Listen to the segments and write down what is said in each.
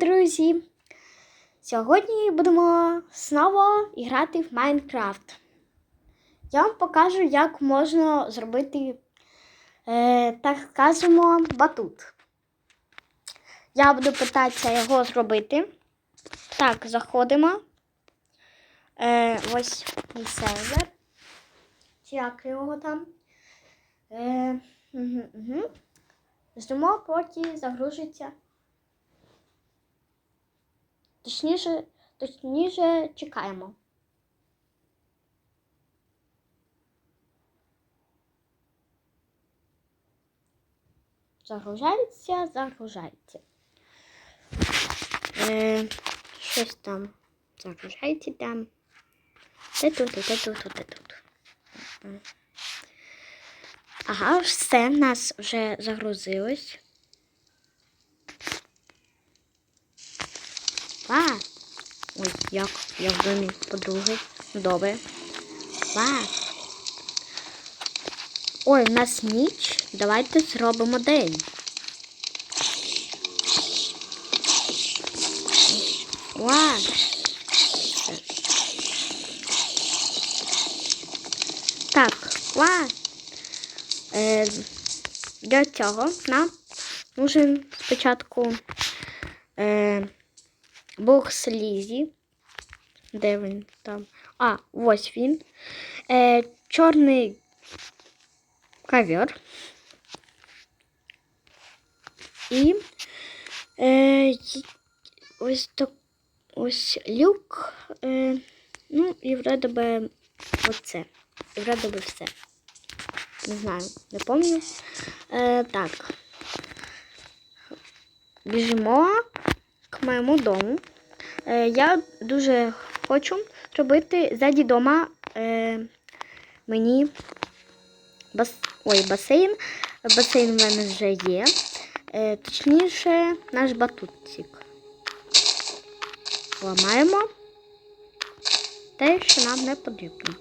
друзі! Сьогодні будемо знову грати в Майнкрафт. Я вам покажу, як можна зробити, е, так скажемо, батут. Я буду питатися його зробити. Так, заходимо. Е, ось мій сервер. Як його там. Е, угу, угу. Ждемо, поки загрузиться. Точніше, точніше чекаємо. Загружається, загружається. Е, щось там загружається там. Де тут, де тут, де тут. Ага, все в нас вже загрузилось. Ва! Ой, як я в домі подруги. Добре. Ва! Ой, у нас ніч. Давайте зробимо день. Ва! Так, ва! Е, для цього нам нужен спочатку е, бокс Лізі. Де він там? А, ось він. Е, чорний ковер. І е, ось так ось люк. Е, ну, і вроде би оце. І вроде би все. Не знаю, не пам'ятаю. Е, так. Біжимо к моєму дому. Е, я дуже хочу зробити ззаді дома е, мені бас... Ой, басейн. Басейн в мене вже є. Е, точніше, наш батутчик. Ламаємо те, що нам не потрібно.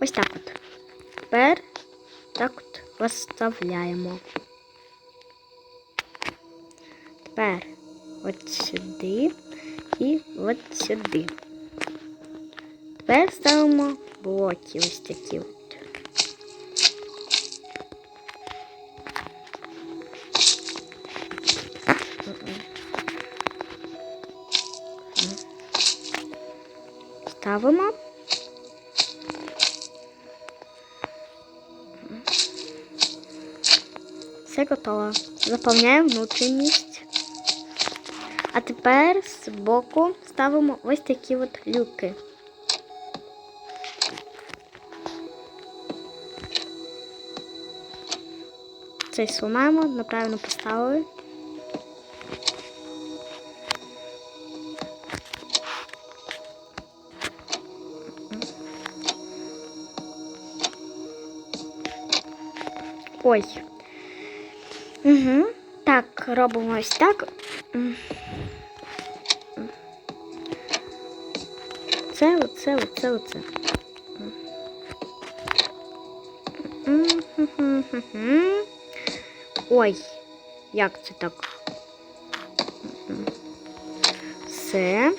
Ось так от. Тепер так от розставляємо. Тепер от сюди і от сюди. Тепер ставимо блоки ось такі. Ставимо. Все готово. Заповняємо внутрішність. А тепер з боку ставимо ось такі от люки. Цей сломаємо, неправильно поставили. Ой. Угу. Так, робимо ось так. Це, оце, оце, оце. Ой, як це так? Все.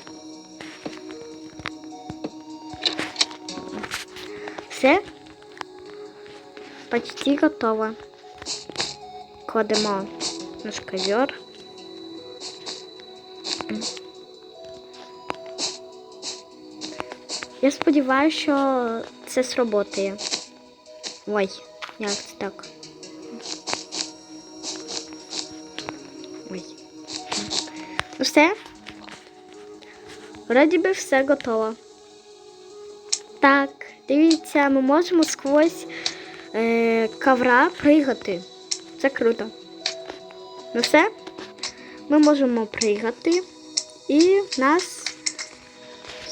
Все. Почти готово. Кладемо наш ковер. Я сподіваюся, що це сработає. Ой, як це так? Ой. Ну все. Вроді би все готово. Так, дивіться, ми можемо сквозь е, ковра пригати. Це круто. Ну все. Ми можемо пригати. І в нас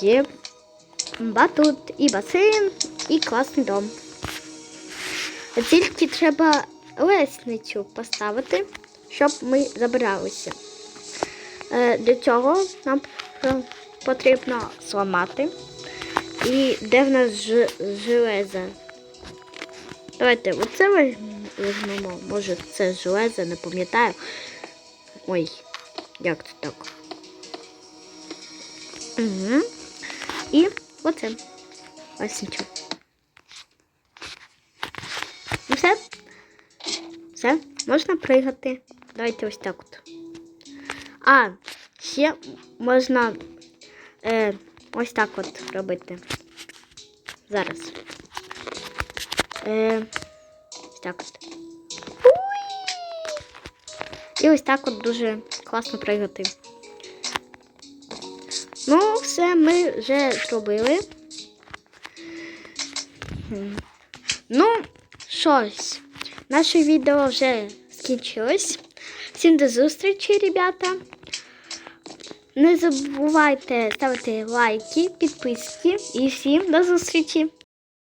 є батут, і басейн, і класний дом. Тільки треба лесницю поставити, щоб ми забиралися. Е, Для цього нам потрібно зламати. І де в нас ж- железо? Давайте оце візьмемо. Може, це железо, не пам'ятаю. Ой, як це так? Угу. І оце. Ось нічого. Ну все. Все, можна пригати. Давайте ось так от. А, ще можна е, ось так от робити. Зараз. Е, ось так от. І ось так от дуже класно пригати. Ну, все ми вже зробили. Ну, щось. Наше відео вже скінчилось. Всім до зустрічі, ребята. Не забувайте ставити лайки, підписки і всім до зустрічі!